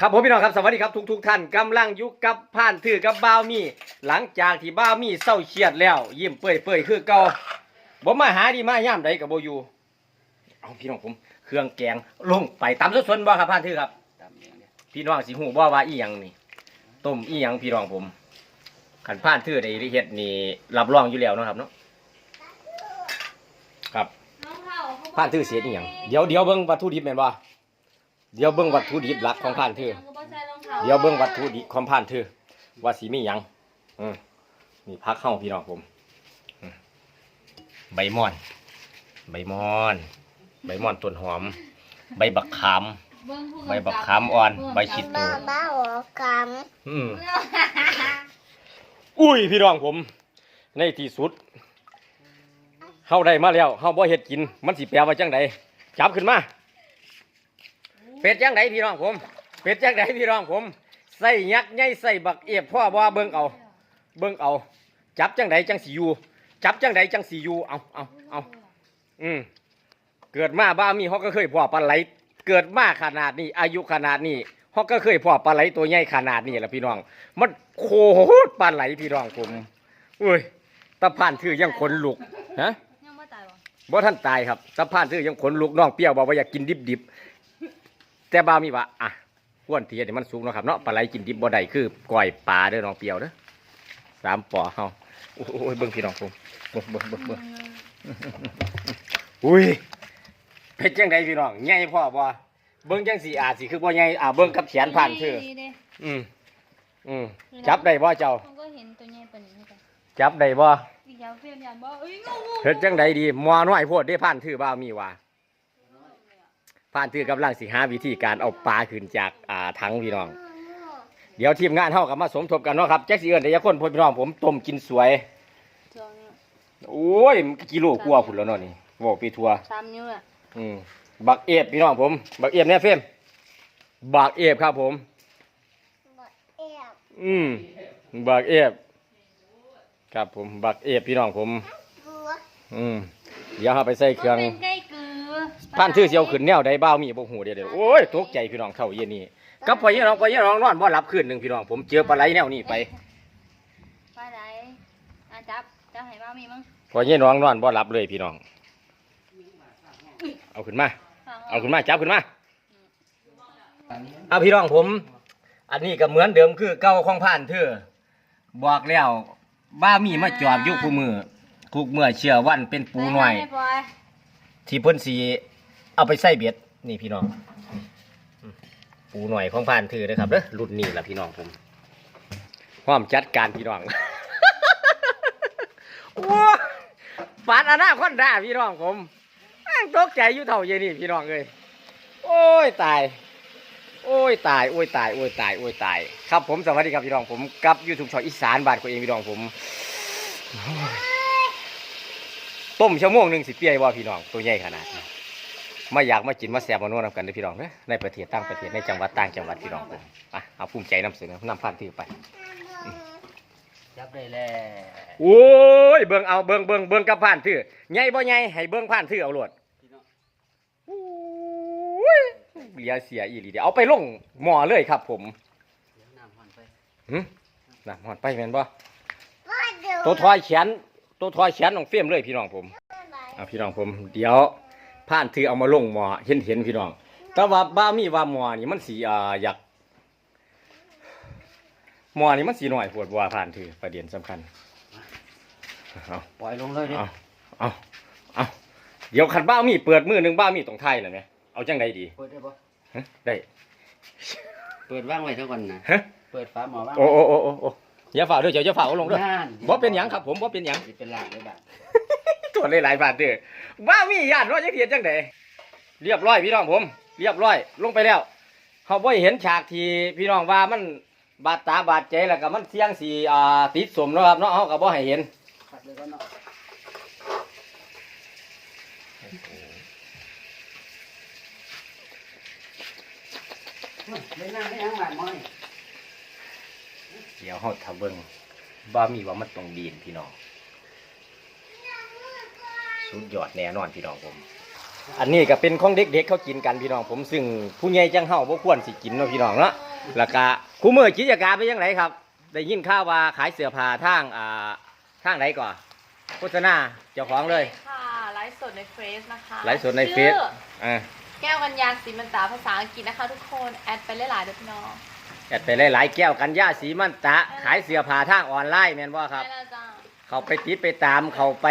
ครับผมพี่น้องครับสวัสดีครับทุกทุกๆท่านกำลังอยุกกับผ่านถือกับบ้าวมีหลังจากที่บ้าวมีเศร้าเครียดแล้ว ยิ้มเปื่อยเปื่อยๆคือเก่าบ่มาหาดีมาย่ามใดกับโบอยู่เอาพี่น้องผมเครื่องแกงลงไปตำสดๆบ่ครับผ่านถือครับตามอย่างเนี้ยพี่น้องสิหูบ่ว่าอีหยังนี่ต้มอีหยังพี่น้องผมขันผ่านถือได้เฮ็ดนี่รับรองอยู่แล้วเนาะครับเนาะครับผ่านถือเสียอีหยังเดี๋ยวเดี๋ยวเบิ่งวัตถุดิบแม่นบ่ เดี๋ยวเบิ่งวัตถุดิบหลักของผ่านถือเดี๋ยวเบิ่งวัตถุดิบของผ่านถือว่าสีมีหยังอืมนี่พักเข้าพี่น้องผมอืมใบม่อน ใบม่อน ใบม่อนต้นหอม ใบบักขาม ใบบักขามอ่อน ใบชิดตูบ้าบ้าหัวกอืมอุ้ยพี่น้องผม ในที่สุดเฮาได้มาแล้วเฮาบ่เฮ็ดกิน มันสิแปลว่าจังไดจับขึ้นมา เป็ดจังไดพี่น้องผม เป็ดจังไดพี่น้องผมใส่ยักษ์ใหญ่ใส่บักเอฟพ่อบ่เบิ่งเอาเบิ่งเอา จับจังไดจังสิอยู่จับจังไดจังสิอยู่เอาเอาเอาอืมเกิดมาบ้ามีเฮาก็เคยพ่อปลาไหลเกิดมาขนาดนี้ อายุขนาดนี้เฮาก็เคยพ่อปลาไหลตัวใหญ่ขนาดนี้แหละพี่น้อง มันโคตรปลาไหลพี่น้องผมอุ้ยตะพานถือยังขนลุกฮะยังไม่ตายบ่บ่ท่านตายครับตะพานถือยังขนลุกน้องเปรี้ยวบอกว่าอยากกินดิบๆ แต่บ้ามีว่าอะอ้วนเทียนี่มันสุกเนาะครับเนาะปลาไหลกินดิบบ่ได้คือก้อยปลาเด้อน้องเปรี้ยวเด้อสามปอเฮาโอ้ยเบิ่งพี่น้องผมเบิ่งเบิ่งเบิ่งเบิ่งอุ้ยเป็นจังไดพี่น้องใหญ่พ่อบ่เบิ่งจังสีอาจสิคือบ่ใหญ่อ่าเบิ่งกับแขนผ่านถืออืมอืมจับได้บ่เจ้าผมก็เห็นตัวใหญ่ปานนี้เหมือนกันจับได้บ่อีกอย่างเพี้ยนยันบ่เอ้ยงูงูเฮ็ดจังใดดีมัวน้อยโพดได้ผ่านถือบ่าวมีว่า ผ่านถือกำลังสิหาวิธีการเอาปลาขึ้นจากอ่าถังพี่น้อง เดี๋ยวทีมงานเฮากับมาสมทบกันเนาะครับแจ็คสิเอิ้นได้ยาคนพ่อพี่น้องผมต้มกินสวย สองนิ้วโอ้ยกิโลกว่าพุ่นแล้วเนาะนี่บอกไปทัวสามนิ้วอะอืมบักเอฟพี่น้องผม บักเอฟเนี่ยเฟรมบักเอฟครับผมเอียบอืมบักเอฟครับผมบักเอฟพี่น้องผม บัวอืมเดี๋ยวเราไปใส่เครื่องเป็นไก่กือ พันชื่อเสียวขึ้นแนวใดบ้าวมีบ่หูเดียวเดียวโอ้ยตกใจพี่น้องเข้าเย็นนี่กับพ่อเย็นน้องพ่อเย็นน้องนอนบ่หลับคืนหนึ่งพี่น้องผมเจอปลาไหลแนวนี้ไปไปไหนอะจับจับให้บ้ามีมั้งพ่อเย็นน้องนอนบ่หลับเลยพี่น้อง เอาขึ้นมา เอาขึ้นมาจับขึ้นมาเอาพี่น้องผม อันนี้ก็เหมือนเดิมคือเก่าของผ่านเธอบอกแล้วบ้ามีมาจอบอยู่คู่มือคุกเมื่อเชื่อวันเป็นปูหน่อยไม่ปล่อยที่เพิ่นสี เอาไปใส่เบ็ดนี่พี่น้องปูหน่อยของผ่านถือนะครับเด้อรุ่นนี้ล่ะพี่น้องผมพร้อมจัดการพี่น้องว้าปานอนาคอนดาพี่น้องผมตกใจอยู่เท่าเยนี่พี่น้องเลยโอ้ยตาย โอ้ยตาย โอ้ยตาย โอ้ยตาย โอ้ยตาย ครับผมสวัสดีครับพี่น้องผมกับยูทูบช่องอีสานบ้านตัเองพี่น้องผม ต้มชั่วโมงหนึ่งสิเปียบ่พี่น้องตัวใหญ่ขนาดนี้ มาอยากมากินมาแซ่บมานวดนำกันเด้อพี่น้องเด้อในประเทศต่างประเทศในจังหวัดต่างจังหวัดพี่น้องผมอะเอาภูมิใจนำเสนอนำพันธุ์ที่ไป จับได้แล้ว โอ้ยเบิ่งเอาเบิ่งเบิ่งเบิ่งกับผ่านถือใหญ่บ่ใหญ่ให้เบิ่งผ่านถือเอาโลดพี่น้องโอ้ยเหลียเสียอีหลีเดี๋ยวเอาไปลงหม้อเลยครับ ผมเดี๋ยวน้ำหันไปหึน่ะหอดไปแม่นบ่ว่าเดี๋ยวตัวทอยแขนตัวทอยแขนของเฟียมเลยพี่น้องผม เอาพี่น้องผม เดี๋ยว ผ่านถือเอามาลงหม้อเห็นเห็นพี่น้อง แต่ว่าบ้ามีว่าหม้อนี่มันสีอ่าอยากหม้อนี่มันสีหน่อยปวดบัวผ่านถือประเด็นสำคัญเอาปล่อยลงเลยดิเอาเอาเอาเดี๋ยวขันบ้ามีเปิดมือหนึ่งบ้ามีตรงไทยเลยไหมเอาจังใดดีเปิดได้ปะฮะได้ เปิดว่างไว้เท่ากันนะฮะ เปิดฝาหม้อว่างโอ้โอ้โอ้โอ้โอ้อย่าฝ่าด้วยเจ้าอย่าฝ่าเอาลงด้วยนั่นบ่เป็นหยังครับผมบ่เป็นหยัง สิเป็นหลังเลยแบบ ตัวหลายๆบาทเด้อบ้ามีญาติว่าจะเขียนจังใดเรียบร้อยพี่น้องผม เรียบร้อยลงไปแล้วเขาบ่เห็นฉากที่พี่น้องว่ามันบาดตาบาดใจแล้วก็มันเสี่ยงสีอ่าติดสมนะครับเนาะเขาก็บ่ให้เห็นเดี๋ยวเขาทำเบิ่งบ้ามีว่ามันตรงดีนพี่น้อง สุดยอดแน่นอนพี่น้องผม อันนี้ก็เป็นของเด็กๆเขากินกันพี่น้องผมซึ่งผู้ใหญ่จังเฮาบ่ควรสิกินเนาะพี่น้องเนาะแล้วก็คู่มือกิจการเป็นจังไดครับ ได้ยินข่าวว่าขายเสื้อผ้าทางอ่าทางไหนก่อนโฆษณาเจ้าของเลยค่ะไลฟ์สดในเฟซนะคะไลฟ์สดในเฟซชื่ออ่าแก้วกัญญาสีมันตาภาษาอังกฤษนะคะ ทุกคนแอดไปหลายๆเด้อพี่น้องแอดไปหลายๆแก้วกันย่าสีมันตะขายเสื้อผ้าทางออนไลน์แม่นบ่ครับได้แล้วจ้าเขาไปติดไปตามเขาไป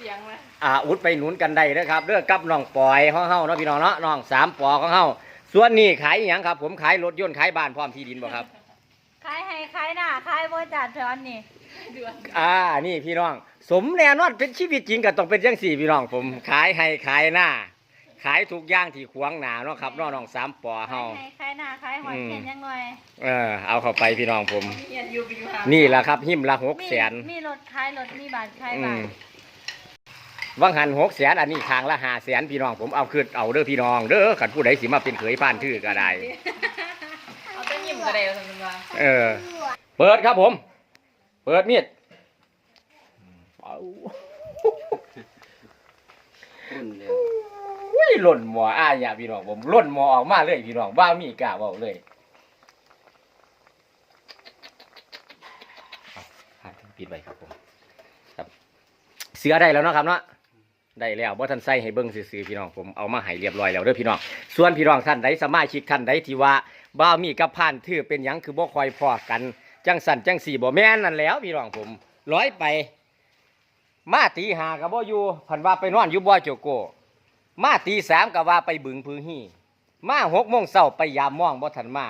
เสียงไหม อ่าอุดไปหนุนกันได้เด้อครับเด้อกับน้องปอยของเฮาเนาะพี่น้องเนาะน้องสามปอของเฮาส่วนนี้ขายอหยังครับ ผมขายรถยนต์ขายบ้านพร้อมที่ดินบ่ครับขายให้ขายหน้าขายบริจาคเท่านั้นนี่เดือนอ่านี่พี่น้อง สมแน่นอนเป็นชีวิตจริงก็ต้องเป็นจังสี่พี่น้อง ผมขายให้ขายหน้า ขายทุกอย่างที่ขวางหนาเนาะครับเน้องน้องสามปอเฮาขายให้ขายหน้าขายหอยอืม เข็นยังหน่อยเออเอาเข้าไปพี่น้องผมเรียนยูบียูฮานี่แหละครับหิมละหกแสนมีรถขายรถมีบาทขายอืบามท วังหันหกแสนอันนี้ทางละห้าแสนพี่น้องผมเอาคืนเอาเด้อพี่น้องเด้อขันผู้ใดสิมาเป็นเขยผ่านทื่อก็ได้เอาต้นยิ้มกระเดวทำเป็นว่าเออ เปิดครับผม เปิดมีดเอารุ่นเร็วอุ้ยหล่นหมออ้ายอย่าพี่น้องผมหล่นหมอออกมาเลยพี่น้องบ้ามีกล้าเบาเลยเอาปิดไว้ครับผมครับเสือได้แล้วเนาะครับเนาะ ได้แล้วบ่ทันใส่ให้เบิ่งซื่อๆพี่น้องผมเอามาให้เรียบร้อยแล้วเด้อพี่น้องส่วนพี่น้องท่านใดสมาชิกท่านใดที่ว่าบ้ามีกับผ่านถือเป็นหยังคือบ่คอยพอกัน จังสันจังสี่บ่แม่นนั่นแล้วพี่น้องผมร้อยไป มาตีหากับบ่อยู่พันว่าไปนอนอยู่บ่โจโก มาตีสามกับว่าไปบึงพื้นฮี่มาหกโมงเช้าไปยามม่องบ่ทันมา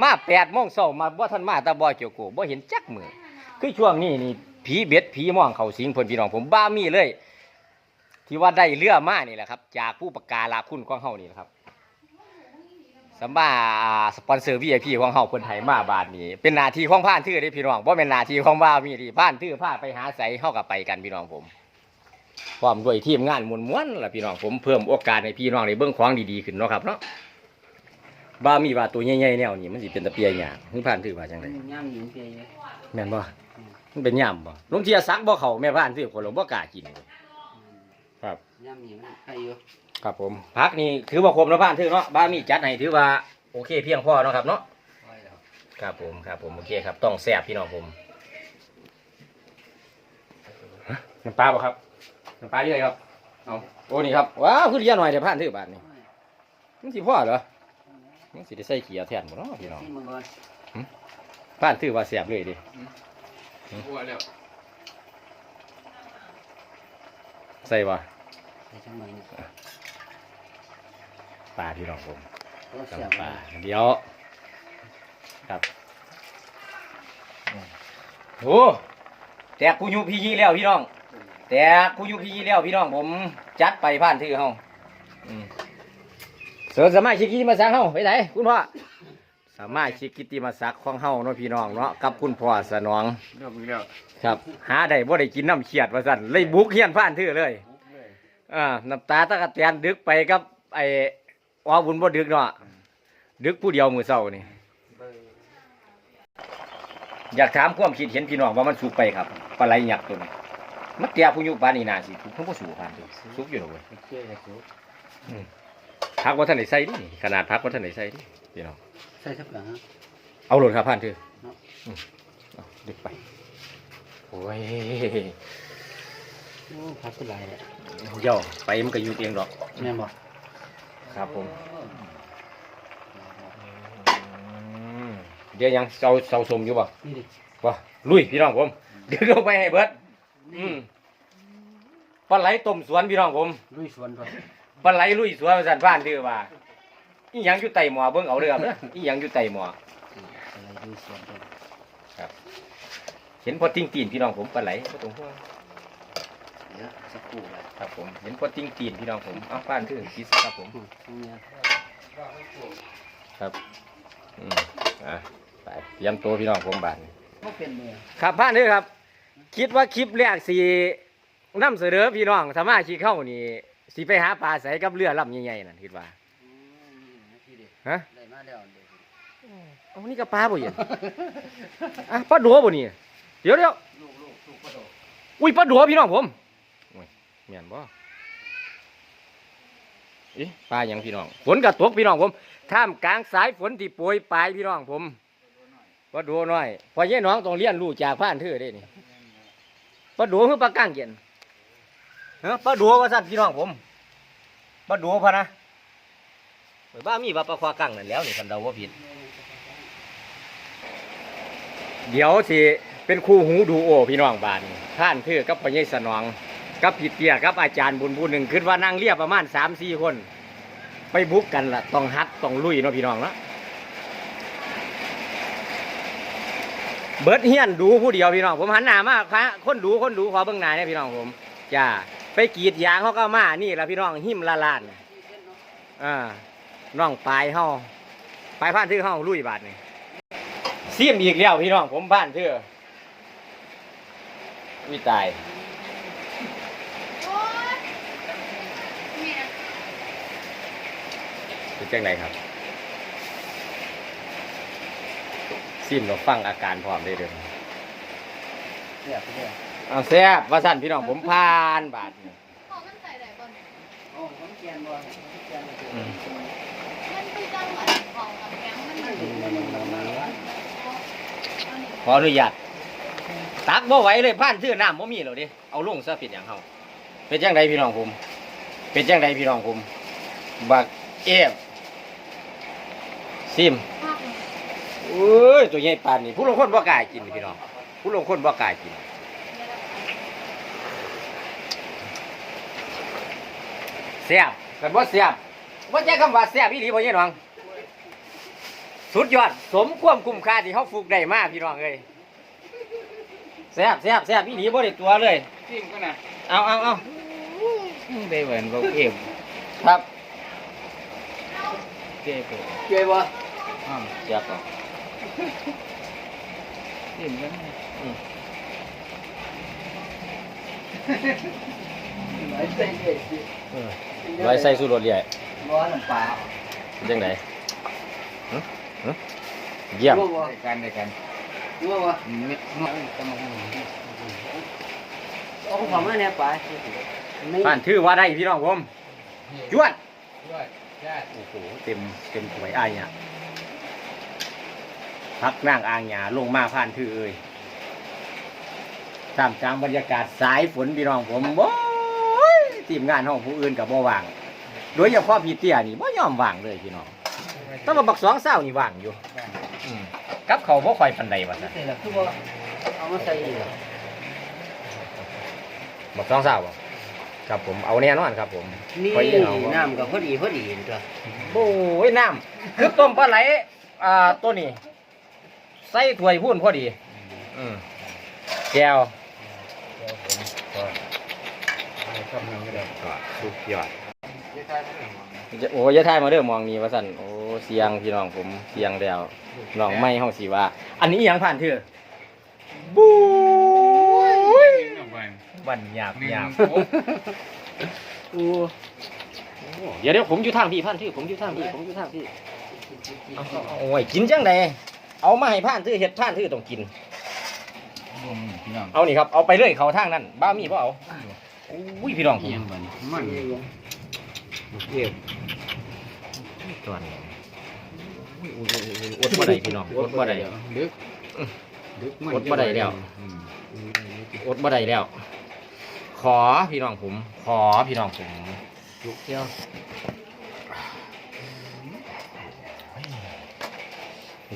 มาแปดโมงเช้ามาบ่ทันมาแต่บ่โจโกบ่เห็นจักมือคือช่วงนี้นี่ผีเบ็ดผีม่องเขาสิงเพิ่นพี่น้องผมบ้ามีเลย ที่ว่าได้เรือมานี่แหละครับ จากผู้ประกาศคุณของเฮานี่แหละครับสำหรับอ่าสปอนเซอร์ VIP ของเฮาคนไทยมาบาทนี้เป็นหน้าที่ของผ่านทื่อเด้พี่น้องบ่แม่นหน้าที่ของบ้ามีที่ผ่านทื่อพาไปหาใสเฮาก็ไปกันพี่น้องผมพร้อมด้วยทีมงานมวลม้วนๆล่ะพี่น้องผมเพิ่มโอกาสให้พี่น้องได้เบิ่งของดีๆขึ้นเนาะครับเนาะบ้ามีว่าตัวใหญ่ๆแนวนี้มันสิเป็นตะเปียหยางคือผ่านถือว่าจังไดย่ำหญิงเพียเยอะแม่นบ่มันเป็นย่ำบ่ลงเทียซักบ่เข้าแม่ผ่านถือคนเราบ่กล้ากินครับ ย่ำหญิงให้เยอะครับผมพักนี่ถือว่าครบแล้วผ่านถือเนาะบ้ามีจัดให้ถือว่าโอเคเพียงพอเนาะครับเนาะไว้แล้วครับผมครับผมโอเคครับต้องแซ่บพี่น้องผมฮะน้ำปลาบ่ครับน้ำปลาเยอะครับเอาโอ้นี่ครับว้าวคือเรียหน่อยเดี๋ยวผ่านถือบาทนี่มันสิพ่อเหรอมันสิได้ใส่เกียร์แทนบ่เนาะพี่น้องที่มังกรผ่านถือว่าเสียบเลยดิบัวแล้วใส่บ่ ใส่ช่างมันนี่ปลาพี่น้องผมก็เสียบจำปลาเดี๋ยวครับโอ้แตกผู้ยุพี่ยี่แล้วพี่น้อง แตกผู้ยุพี่ยี่แล้วพี่น้องผม จัดไปผ่านถือเฮาอืมเสริมสามารถชิกิติมาสักเฮาไปไหนคุณพ่อสามารถชิกิติมาสักของเฮาเนาะพี่น้องเนาะกับคุณพ่อสนอง เริ่มอีกแล้วครับ หาได้บ่ได้กินน้ำเขียดว่าสั่นเลยบุกเฮียนผ่านถือเลยปุ๊บเลย อ่าน้ำตาตะกะแตนดึกไปกับ ไอ้ว่าบุญบ่ดึกเนาะดึกผู้เดียวมือเศร้านี่เบิ่งอยากถามความคิดเห็นพี่น้องว่ามันสุกไปครับปลาไหลหยักษ์ตัวนี้มันเตียผู้ยุปานนี่นาสิถูกเพิ่นบ่สูผ่านเด้อสุกอยู่ดอกเว้ยโอเคเลยครูพักบ่ทันได้ใส่ดิขนาดพักบ่ทันได้ใส่ดิพี่น้องใส่สักหลังฮะเอาโหลดครับผ่านเถอะเนาะอืมเอาดึกไปโอ้ยโอ้ พักก็ลายเลยเดี๋ยวไปมันก็อยู่เองดอก แม่บอกครับผมเดี๋ยวยังเสาเสาสมอยู่บ่นี่ดิบ่ลุยพี่น้องผม เดี๋ยวลงไปให้เบิดอืมปลาไหลต้มสวนพี่น้องผมลุยสวนก่อนปลาไหลลุยสวนว่าซั่นบ้านเด้อว่าอีหยังอยู่ใต้หม้อเบิ่งเอาเด้อครับเด้ออีหยังอยู่ใต้หม้ออะไรลุยสวนก่อน เห็นพอติ้งตีนพี่น้องผมปลาไหลบ่ต้องห่วง เดี๋ยวสักครู่เลยครับผม เห็นพอติ้งตีนพี่น้องผมเอาบ้านคือคิดครับผมอืมตรงเนี้ยครับอืมอะไปเตรียมตัวพี่น้องผมบานก็เป็นเลยครับบ้านเด้อครับ คิดว่าคลิปแรกสินำเสนอพี่น้องสามารถขี่เข้านี่สิไปหาปลาใสกับเรือลำใหญ่ๆนั่นคิดว่าอืมนี่ดิฮะได้มาแล้วเดี๋ยวเอานี่ก็ปลาบ่เย็นอะปลาดัวบ่นี่เดี๋ยวเดี๋ยวลูกลูกลูกกระโดดอุ้ยปลาดัวพี่น้องผม โอ้ยนบ่อ๊ะปลาอย่างพี่น้อง ฝนก็ตกพี่น้องผมท่ามกลางสายฝนที่โปรยปลายพี่น้องผมปลาดูน้อยเพอเย่น้องต้องเรียนรู้จากผ่านเธอได้นี่ปลาดูคือปลาก้างเย็นเฮ้ปลาดูว่าสั่นพี่น้องผมปลาดูพะนะเปิดบ้ามีปลาปลาควากั้งนั่นแล้วนี่คันเดาว่าผิด เดี๋ยวสิเป็นคู่หูดูโอพี่น้องบานท่านคือกับพญายสนอง กับผิดเตียกับอาจารย์บุญบุญหนึ่งขึ้นว่านั่งเรียบประมาณสามสี่คน ไปบุกกันละต้องฮัดต้องลุยเนาะพี่น้องเนาะเบิร์ดเฮียนดูผู้เดียวพี่น้องผมหันหน้ามาค่ะคนดูคนดูขอเบื้องหน้าเนี่ยพี่น้องผมจ้าไปกีดยางเขาก็มานี่ละพี่น้องหิมละลานอ่าน้องปลายเฮาปลายผ่านทื่อเฮาลุยบาทนี่เสียมอีกแล้วพี่น้องผมผ่านทื่อวิตาย โอ๊ยนี่นะ เป็นจังไรครับซิมเราฟังอาการพร้อมได้เด้อเนี่ยพี่เนี่ยเอาแซ่บว่าสั่นพี่น้องผมผ่านบาทนี่ของมันใส่ได้บ่เนี่ยโอ้ผมเกียนบ่ผมเกียนบ่อืมมันคือจังหวะของกับแกงมันอยู่อันนี้ขออนุญาตตักบ่ไหวเลยผ่านชื่อน้ำบ่มีแล้วดิเอาลงซะปิดอย่างเฮาเป็นจังไรพี่น้องผม เป็นจังไรพี่น้องผมบักเอฟ ซิมภาพเลยเอ้ยตัวใหญ่ปานนี่ผู้ลงคนบ่กล้ากินพี่น้องผู้ลงคนบ่กล้ากินแซ่บกันบ่แซ่บว่าแจ้คำว่าแซ่บอีหลีบ่ใช่น้องสุดยอดสมความคุ้มค่าที่เขาฝึกได้มากพี่น้องเอ้ยแซ่บแซ่บแซ่บอีหลีบ่ได้ตัวเลยจิ้มก็นะเอาเอาเอาได้เหมือนบ่เอ็มครับเจ๊บ่เจ๊บ่ อ้าวแซ่บอะจิ้มกันนะอืมไว้ใส่เด็ดสิเออไว้ใส่สูตรรสใหญ่บ่น้ำปลาเป็นจังไดหึหึเยี่ยมบ่ได้กันได้กันบ่บ่เม็ดนวดตะมงเอาของมาเนี่ยปลาผ่านถือว่าได้พี่น้องผมจวดด้วยจ้าโอ้โหเต็มเต็มถ้วยอ้ายเนี่ย พักนั่งอ่างหยาลงมาผ่านถือเอ้ยท่ามกลางบรรยากาศสายฝนพี่น้องผมโอ้ยทีมงานห้องผู้อื่นกับบ่ว่าง โดยเฉพาะพี่เตี้ยนี่บ่ยอมว่างเลยพี่น้องแต้องมาบักสองเศร้านี่ว่างอยู่อืมกับเขาวบ่ค่อยปันใดวะนะใส่ละคือบ่เอามาใส่อีกบักสองเศร้าบ่ครับผมเอาแน่นอนครับ ผมนี่ไปเอาบ่ น้ำก็พอดีพอดีตัวโอ้ยน้ำคือต้มปลาไหลอ่าตัวนี้ ใส่ถ้วยพูนพอดี อืมแก้วกำลังก็ได้สุดยอดจะโอ้ยอยาทายมาเด้อมองนี่ว่าสั่นโอ้เสียงพี่น้องผมเสียงแล้วน้องไม่เฮาสิว่า อันนี้อิหยังผ่านเถอะบู๊ยบันหยาบหยาบโอ้เดี๋ยวเดี๋ยวผมอยู่ทางพี่ผ่านที่ผมอยู่ทางพี่ผมอยู่ทางพี่เอาเอาเอาโอ้ยกินจังได เอามาให้ผ่านทื่อเฮ็ดผ่านทื่อต้องกินพี่น้องเอานี่ครับ เอาไปเลยเขาทางนั้นบ้ามีบ่เอาอุ้ยพี่น้องผมเอียงบัดนี้มันเก็บตัวนี้อุ้ยอุ้ยอุ้ยอุ้ยอดบ่ได้พี่น้องอดบ่ได้ดึกดึกอดบ่ได้แล้วอดบ่ได้แล้ว ขอพี่น้องผม ขอพี่น้องผมลุกเที่ยว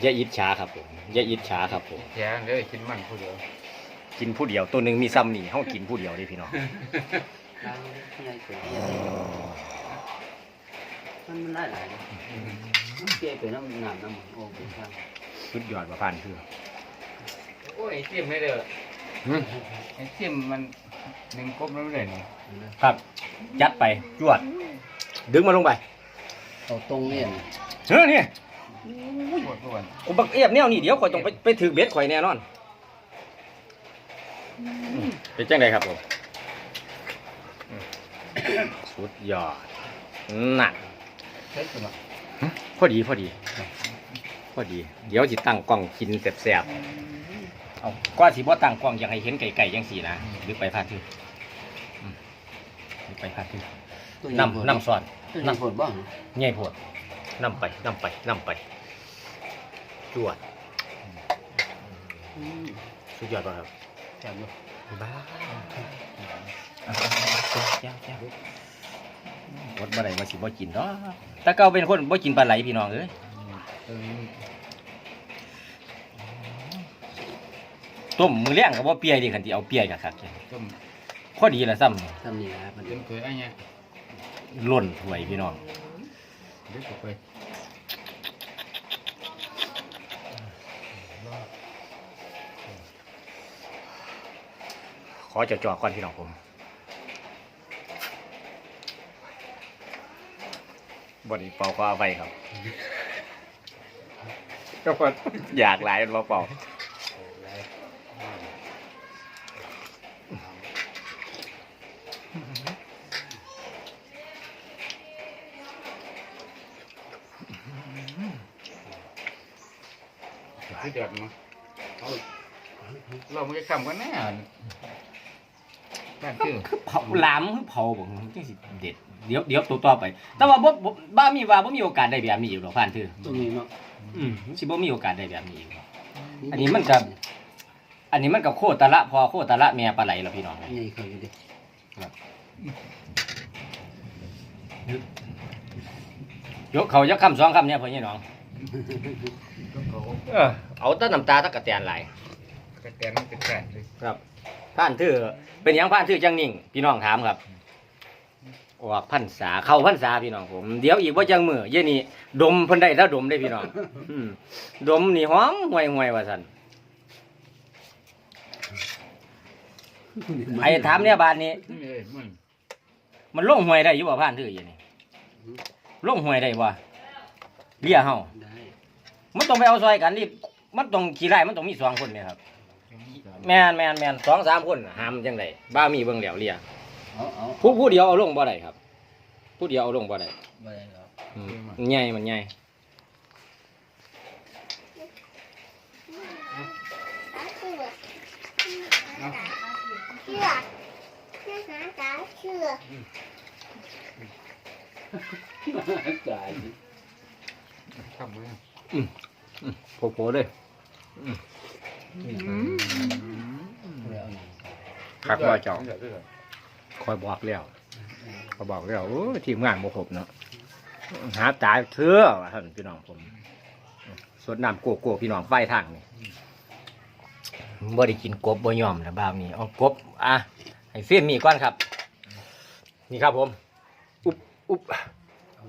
อย่าอิจฉาครับผมอย่าอิจฉาครับผม แย่เลยกินมันผู้เดียวกินผู้เดียวตัวหนึ่งมีซ้ำนี่เฮากินผู้เดียวเด้พี่น้องมันมันได้หลายเก็บไปน้ำน้ำน้ำโอ้โหครับสุดยอดว่าผ่านคือโอ้ยจิ้มไม่เด้อไอ้จิ้มมันหนึ่งกบแล้วไม่ได้นี่ครับ จัดไปจวด ดึงมาลงไปเอาตรงเนี่ยเฮ้ยนี่ ปวดปวดผมบักเอียบแนวนี่เดี๋ยวข่อยต้องไปไปถือเบ็ดข่อยแน่นอนอืมเป็นจังไดครับผมอืมสุดยอดหนักเซ็ตตัวพอดีพอดีพอดี เดี๋ยวจิตั้งกล้องกินแซ่บๆเอาก้อนสีบ่ตั้งกล้องอยากให้เห็นไก่ๆยังสีนะหรือไปพาดที่อืมหรือไปพาดที่น้ำน้ำซอนตัวนี้ผลบ้างใหญ่โพดน้ำไปน้ำไปน้ำไป จวดสุดยอดป่ะครับจับดูบ้าแก้วแก้ววดบ่ได้ว่าสิบ่กินดอกแต่เก่าเป็นคนบ่กินปลาไหลพี่น้องเอ้ยตัวนี้ต้มมือแรงก็บ่เปียดิคันที่เอาเปียก็คักแค่ต้มพอดีละซ้ำนี่ทำนี่ครับมันเป็นเคยอะไรเงี้ยล้นถ้วยพี่น้องเดี๋ยวไป อจ่อๆก่อนพี่น้องผมบ่ได้เป่าขออภัยครับก็ว่าอยากหลายบ่เป่าที่เดือดมั้งเอาเราไม่ได้ทำกันแน่ บ้านคือเผาหลามคือเผาบ่จังสิเด็ดเดี๋ยวเดี๋ยวตัวต่อไป แต่ว่าบ่บ่บ้ามีว่าบ่มีโอกาสได้แบบนี้อีกหรอกผ่านถือตรงนี้เนาะอืมสิบ่มีโอกาสได้แบบนี้อีกหรอกอันนี้มันก็อันนี้มันกับโคตรละพอโคตรละแม่ปลาไหลแล้วพี่น้องเอ้ยนี่เคยอยู่ดิยกเขาจะคำสองคำเนี่ยพ่อนี่น้องก็เขาเออเอาแต้น้ำตาตะกะแตนไหลายกระแตนมันเป็นแกนเลยครับ ผ่านถือเป็นหยังผ่านถือจังนิ่ง พี่น้องถามครับ ออกพรรษาเข้าพรรษาพี่น้องผม เดี๋ยวอีกว่าจังมือเย็นนี้ดมเพิ่นได้ถ้าดมได้พี่น้องอืมดมนี่หอมห่วยห่วยๆว่าซั่นไอ้ถามเนี่ยบาดนี้นี่เลยมันมันลงห่วยได้อยู่บ่ผ่านถือเย็นนี้ลงห่วยได้บ่เลี้ยเฮาได้มันต้องไปเอาซอยกันรีบมันต้องขี่ไล่มันต้องมีสองคนเนี่ยครับ แมนแมนแมนสองสามคนหามจังไดบ้ามีเบิ่งแล้วเลียเอาเอาผู้ผู้เดียวเอาลงบ่ได้ครับ ผู้เดียวเอาลงบ่ได้ไม่ได้แล้วอืมมันใหญ่มันใหญ่จ่ายทำเลยโผล่ๆเลยแล้ว คักว่าเจ้าคอยบอกแล้วคอยบอกแล้วโอ้ยทีมงานบ่ครบเนาะหาตายเถื่อว่าท่านพี่น้องผมสดน้ำโกโก้พี่น้องไฟทางนี่บ่ได้กินกบบ่ยอมนะบ้าวนี้เอากบอะให้เฟียมมีก่อนครับ นี่ครับผม อุ๊บอุ๊บ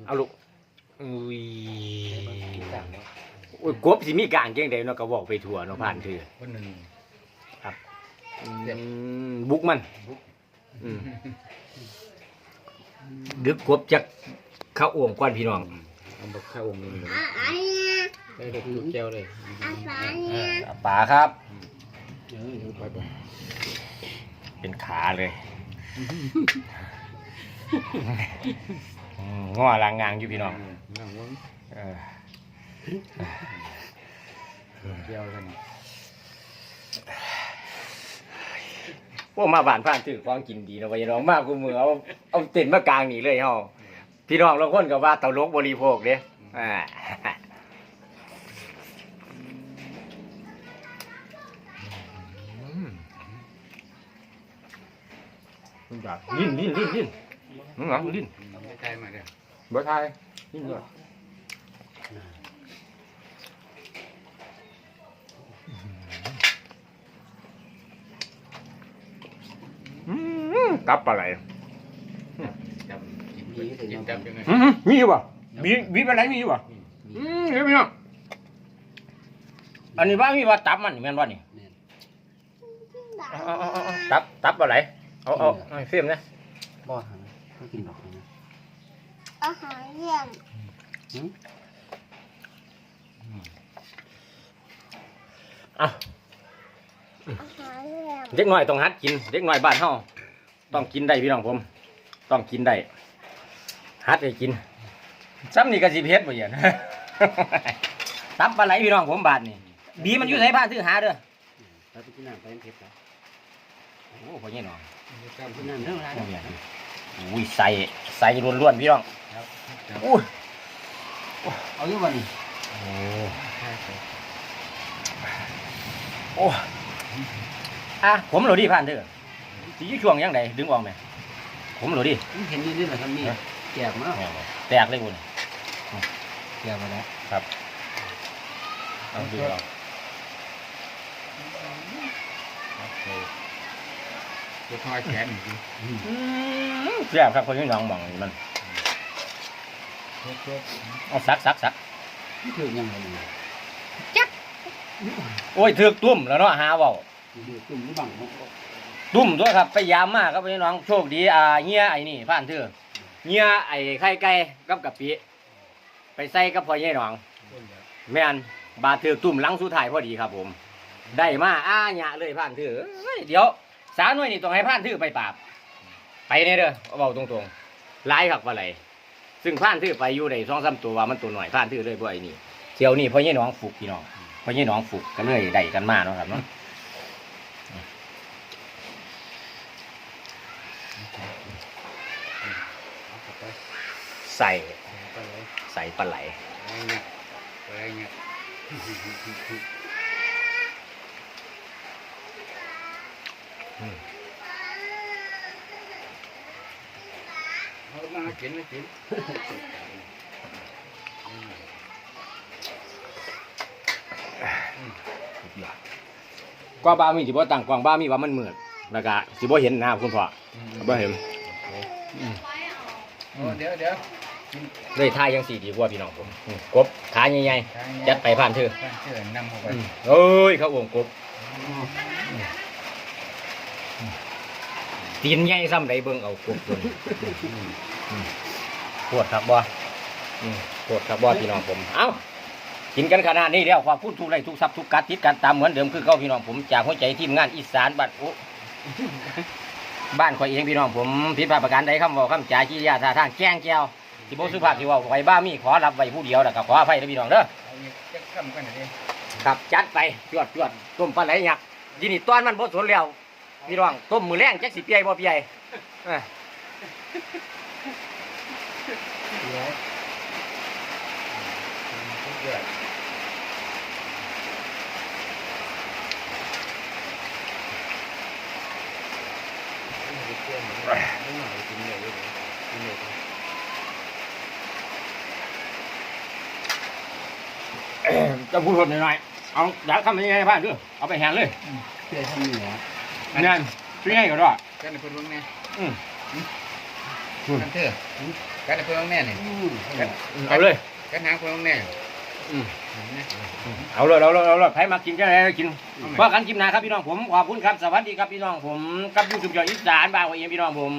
เอาลูกอุ้ยโอ้ยกบสิมีการเก่งใดเนาะก็บอกไปทั่วเนาะผ่านถือคนหนึ่ง อืมบุกมันอืมดึกกบจากข้าวโอ่งก้อนพี่น้องเอาบักข้าวองค์หนึ่งเลยได้เลยลูกแก้วเลยป่าครับเออไปไปเป็นขาเลยอืมง้อลางงางอยู่พี่น้องนั่งวงเออแก้วกันพ วกมาบ้านผ่านถือของกินดีเนาะไปน้องมากกูมือเอาเอาเต็นท์มากลางนี่เลยเฮาพี่น้องเราคนก็ว่าตลกบริโภคเด้อ่าลิ้นลิ้นลิ้นลิ้นมึงเหรอลิ้นไม่ใช่มาเด้อบ่ทายลิ้นเหร มกลับอะไรจับกินกินจับยังไงอืมมีอยู่ป่ะมีมีอะไรมีอยู่ป่ะอืมเห็นไหมเนาะอันนี้ว่ามีว่าตับมันแม่นว่านี่เอาเอาเอาเอาตับตับอะไรเอาเอาเอาให้เฟียมนะบ่หาไม่กินดอกนะอาหารเยี่ยมเอาอาหารเยี่ยม เด็กน้อยต้องหัดกินเด็กน้อยบ้านเฮา ต้องกินได้พี่น้องผม ต้องกินได้หัดให้กินซ้ำนี่ก็สิเพ็ดบ่เหี้ยนะตับปลาไหลพี่น้องผมบาดนี่บีมันอยู่ไสบ้านซื้อหาเด้อไปกินน้ำไปเผ็ดแล้วโอ้พ่อใหญ่น้องกินน้ำเท่าไหร่โอ้ยอุ้ยใส่ใส่ล้วนๆพี่น้องครับอุ้ยเอาอยู่บ่นี่โอ้โอ้อะผมเหรอดิผ่านเด้อ สีช่วงยังไงดึงออกไหมผมเหรอดิเห็นนี่ๆแหละครับนี่แจกมาแตกเลยคุณแจกมาแล้วครับเอาดูเอาตัวทอยแขนนี่แซ่บครับคนนี้น้องมองมันเอาซักซักซักถือยังไงโอ้ยถือกตุ้มแล้วเนาะหาเบาดูตุ่มหรือบัง ตุ้มด้วยครับไปยามมากครับพี่น้องโชคดีอ่าเงี้ยไอ้นี่ผ่านเถอะเงี้ยไอ้ไข่ไก่กับกะปิไปใส่กับพ่อใหญ่น้องแม่นบาดถือกตุ้มหลังสุดท้ายพอดีครับผม ได้มาอ้าหยะเลยผ่านเถอะเดี๋ยว สาหน่วยนี่ต้องให้ผ่านเถอะไปปราบ ไปเนี่ยเด้อเอาเบาตรงๆหลายครับว่าไรซึ่งผ่านเถอะไปอยู่ในสองสามตัวว่ามันตัวหน่อยผ่านเถอะเลยพวกไอ้นี่เที่ยวนี่พ่อใหญ่น้องฝึกพี่น้องพ่อใหญ่น้องฝึกก็เลยได้กันมาเนาะครับเนาะ ใส่ใส่ปลาไหลอะไรเงี้ยอะไรเงี้ยเอามากินมากินกวางบ้ามีสิบ่ตั้งกวางบ้ามีว่ามันมืดแล้วก็สิบ่เห็นหน้าคุณพ่อบ่เห็นโอ้เดี๋ยวเดี๋ยว เลยท่ายังสี่ดีกว่าพี่น้องผมอืมกบขาใหญ่ๆจัดไปผ่านเถอะบ้านเชื่อนำเข้าไปอืมเอ้ยเขาโอ่งกบตีนใหญ่ซ้ำใดเบิ่งเอากบตัวนี้อืมปวดครับบ่อืมปวดครับบ่พี่น้องผม เอ้า กินกันขนาดนี้แล้วความพูดทุกไรทุกทรัพย์ทุกกัดติดกันตามเหมือนเดิมคือเก่าพี่น้องผมจากหัวใจทีมงานอีสานบัดอุบ้านข่อยเองพี่น้องผมผิดพลาดประการใดคำเว่าคำจาขี้ยาท่าทางแจ้งแก้ว ที่บ่สุภาพที่ว่าไว้บ้ามีขอรับไว้ผู้เดียวแล้วก็ขออภัยนะพี่น้องเด้อเอาอีกจะคำกันหน่อยดิครับจัดไปจวดจวดต้มปลาไหลยักษ์ยินดีต้อนมันบ่สนแล้วพี่น้องต้มมือแรงจักสิเปียบ่เปียเอ้อเดี๋ยวเดือน จะพูดหดหน่อยๆเอาอยากทำยังไงพ่านเด้อเอาไปแหนเลยเพื่อทำเหนือนั่นเป็นไงก็ได้กันในเพื่อนบ้างแน่อืมกันเถอะกันในเพื่อนบ้างแน่เนี่ยกันเอาเลยกันหางเพื่อนบ้างแน่อืมเอาเลยเอาเลยเอาเลยใครมากินก็ได้กินว่ากันกินนะครับพี่น้องผมขอบคุณครับสวัสดีครับพี่น้องผมกับยูทูบจออีสานบ้านของเองพี่น้องผม